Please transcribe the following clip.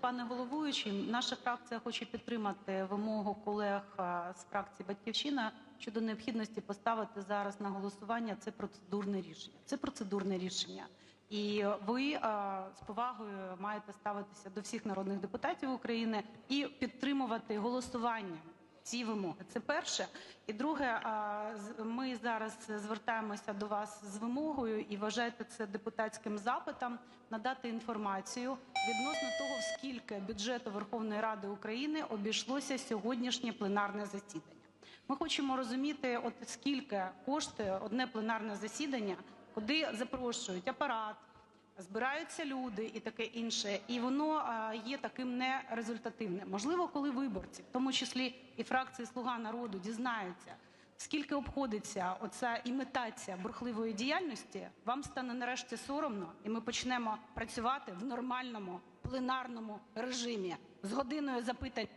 пане головуючий. Наша фракція хоче підтримати вимогу колег з фракції Батьківщина щодо необхідності поставити зараз на голосування це процедурне рішення. Це процедурне рішення. І ви з повагою маєте ставитися до всіх народних депутатів України і підтримувати голосуванням ці вимоги. Це перше. І друге, ми зараз звертаємося до вас з вимогою і вважайте це депутатським запитом надати інформацію відносно того, скільки бюджету Верховної Ради України обійшлося сьогоднішнє пленарне засідання. Ми хочемо розуміти, от скільки коштує одне пленарне засідання, куди запрошують апарат, збираються люди і таке інше, і воно є таким нерезультативним. Можливо, коли виборці, в тому числі і фракції Слуга народу, дізнаються, скільки обходиться оця імітація бурхливої діяльності, вам стане нарешті соромно, і ми почнемо працювати в нормальному пленарному режимі з годиною запитань.